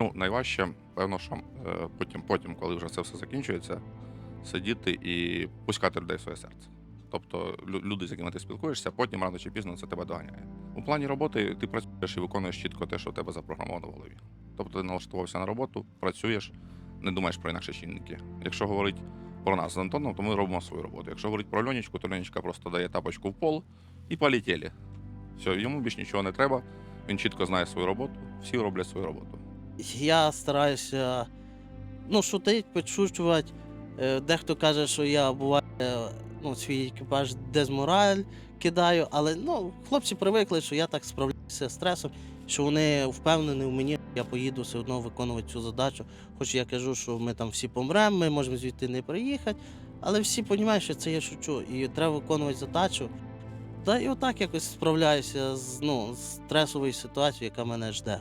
Ну, найважче, певно, що е, потім, потім, коли вже це все закінчується, сидіти і пускати людей в своє серце. Тобто люди, з якими ти спілкуєшся, потім рано чи пізно це тебе доганяє. У плані роботи ти працюєш і виконуєш чітко те, що у тебе запрограмовано в голові. Тобто ти налаштувався на роботу, працюєш, не думаєш про інакші чинники. Якщо говорить про нас з Антоном, то ми робимо свою роботу. Якщо говорить про Льонічку, то Льонічка просто дає тапочку в пол і полетіли. Все, йому більш нічого не треба. Він чітко знає свою роботу, всі роблять свою роботу. Я стараюся ну, шутить, підшучувати. Е, Дехто каже, що я буває ну, свій екіпаж дезмораль кидаю, але ну, хлопці привикли, що я так справляюся з стресом, що вони впевнені в мені, я поїду все одно виконувати цю задачу. Хоч я кажу, що ми там всі помремо, ми можемо звідти не приїхати, але всі розуміють, що це я шучу, і треба виконувати задачу. Та і отак якось справляюся з, ну, з стресовою ситуацією, яка мене жде.